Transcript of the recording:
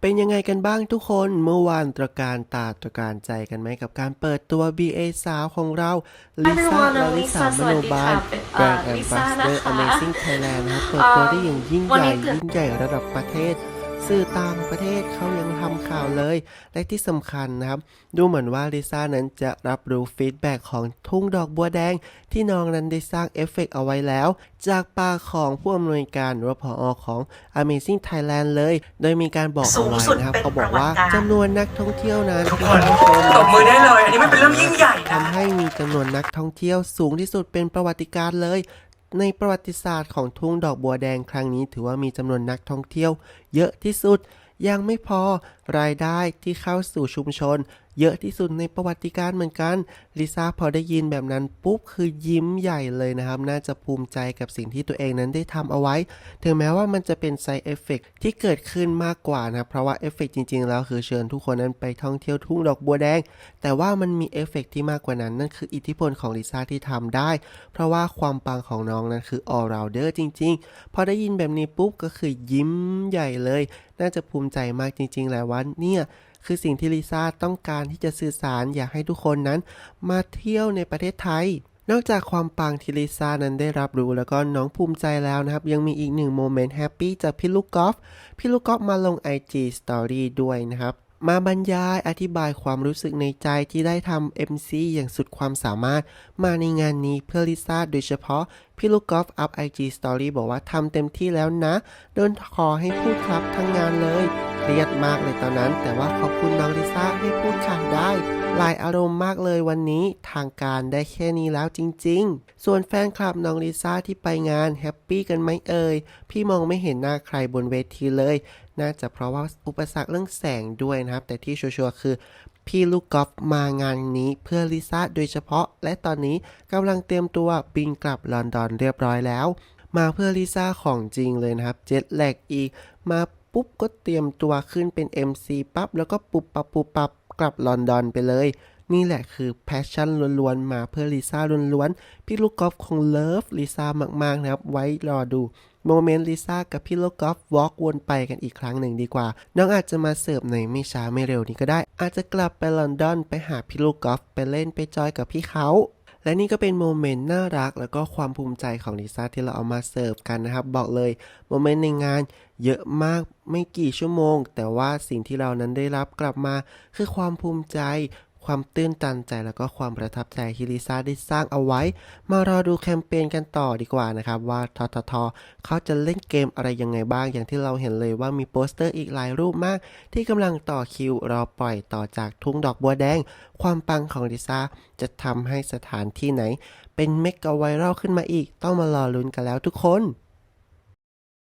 เป็นยังไงกันบ้างทุกคนเมื่อวานตระการตาตระการใจกันไหมกับการเปิดตัว BA สาวของเราลิซ่า Everyone ลาลิสา Lisa มโนบาลสวัสดีค่ะแบรนด์เป็นแอมลิบาซ่าสเดอร์นะคะ Amazing Thailand นะครับเปิดตัวได้อย่างยิ่งวันใหญ่นี้ตื่นยิ่งใหญ่ระดับประเทศ สื่อต่างประเทศเขายังทำข่าวเลย และที่สำคัญนะครับ ดูเหมือนว่าลิซ่านั้นจะรับรู้ฟีดแบ็กของทุ่งดอกบัวแดง ที่น้องนั้นได้สร้างเอฟเฟกต์เอาไว้แล้ว จากปากของผู้อำนวยการหรือว่าผอของ Amazing Thailand เลย โดยมีการบอกสูเอางไว้สุดนะครับเป็นเขาบอกว่าประวัติการจำนวนนักท่องเที่ยวนั้นทุกที่คนเข้าชมตบมือได้เลย อันนี้มันเป็นเรื่องยิ่งใหญ่นะทำให้มีจำนวนนักท่องเที่ยวสูงที่สุดเป็นประวัติการณ์เลย ในประวัติศาสตร์ของทุ่งดอกบัวแดงครั้งนี้ถือว่ามีจำนวนนักท่องเที่ยวเยอะที่สุด ยังไม่พอรายได้ที่เข้าสู่ชุมชน เยอะที่สุดในประวัติการเหมือนกันลิซ่าพอได้ยินแบบนั้นปุ๊บคือยิ้มใหญ่เลยนะครับ น่าจะภูมิใจกับสิ่งที่ตัวเองนั้นได้ทำเอาไว้ ถึงแม้ว่ามันจะเป็นไซเอฟเฟกที่เกิดขึ้นมากกว่านะเพราะว่าเอฟเฟกจริงๆ แล้วคือเชิญทุกคนนั้นไปท่องเที่ยวทุ่งดอกบัวแดง แต่ว่ามันมีเอฟเฟกต์ที่มากกว่านั้น นั่นคืออิทธิพลของลิซ่าที่ทำได้ เพราะว่าความปังของน้องนั้นคือ all rounder จริง ๆ พอได้ยินแบบนี้ปุ๊บก็คือยิ้มใหญ่เลย น่าจะภูมิใจมากจริง ๆ แหละว่าเนี่ย คือสิ่งที่ลิซ่าต้องการที่จะสื่อสารอยากให้ทุกคนนั้น มาเที่ยวในประเทศไทย นอกจากความปังที่ลิซ่านั้นได้รับรู้แล้วก็น้องภูมิใจแล้วนะครับ ยังมีอีกหนึ่งโมเมนต์แฮปปี้จากพี่ลูกกอล์ฟพี่ลูกกอล์ฟมาลง IG Story ด้วยนะครับ มาบรรยายอธิบายความรู้สึกในใจที่ได้ทำ MC อย่างสุดความสามารถ มาในงานนี้เพื่อลิซ่าโดยเฉพาะ พี่ลูกกอล์ฟอัพ IG Story บอกว่าทำเต็มที่แล้วนะ โดนขอให้พูดครับทั้งงานเลยเครียดมากเลยตอนนั้น แต่ว่าขอบคุณน้องลิซ่าให้พูดค่ะได้ หลายอารมณ์มากเลยวันนี้ทางการได้แค่นี้แล้วจริง ๆ ส่วนแฟนคลับน้องลิซ่าที่ไปงานแฮปปี้กันไหมเอ่ยพี่มองไม่เห็นหน้าใครบนเวทีเลย น่าจะเพราะว่าอุปสรรคเรื่องแสงด้วยนะครับ แต่ที่ชัวร์ๆคือพี่ลูกกอล์ฟมางานนี้เพื่อลิซ่าโดยเฉพาะ และตอนนี้กำลังเตรียมตัวบินกลับลอนดอนเรียบร้อยแล้ว มาเพื่อลิซ่าของจริงเลยนะครับเจ็ตแลกอีก มาปุ๊บก็เตรียมตัวขึ้นเป็น MC ปั๊บแล้วก็ปุบปับปุบปับกลับลอนดอนไปเลย นี่แหละคือแพชชั่นล้วนๆ มาเพื่อลิซ่าล้วนๆ พี่ลูกกอล์ฟคงเลิฟลิซ่ามากๆนะครับ ไว้รอดูโมเมนต์ลิซ่ากับพี่ลูกกอล์ฟวอล์กวนไปกันอีกครั้งหนึ่งดีกว่า น้องอาจจะมาเสิร์ฟในไม่ช้าไม่เร็วนี้ก็ได้ อาจจะกลับไปลอนดอนไปหาพี่ลูกกอล์ฟไปเล่นไปจอยกับพี่เขาและนี่ก็เป็นโมเมนต์น่ารักแล้วก็ความภูมิใจของลิซ่าที่เราเอามาเสิร์ฟกันนะครับ บอกเลยโมเมนต์ในงานเยอะมากไม่กี่ชั่วโมง แต่ว่าสิ่งที่เรานั้นได้รับกลับมาคือความภูมิใจ ความตื้นตันใจแล้วก็ความประทับใจที่ลิซ่าได้สร้างเอาไว้ มารอดูแคมเปญกันต่อดีกว่านะครับว่าทททเขาจะเล่นเกมอะไรยังไงบ้าง อย่างที่เราเห็นเลยว่ามีโปสเตอร์อีกหลายรูปมาก ที่กำลังต่อคิวรอปล่อยต่อจากทุ่งดอกบัวแดง ความปังของลิซ่าจะทำให้สถานที่ไหน เป็นเมกะไวรัลขึ้นมาอีก ต้องมารอลุ้นกันแล้วทุกคน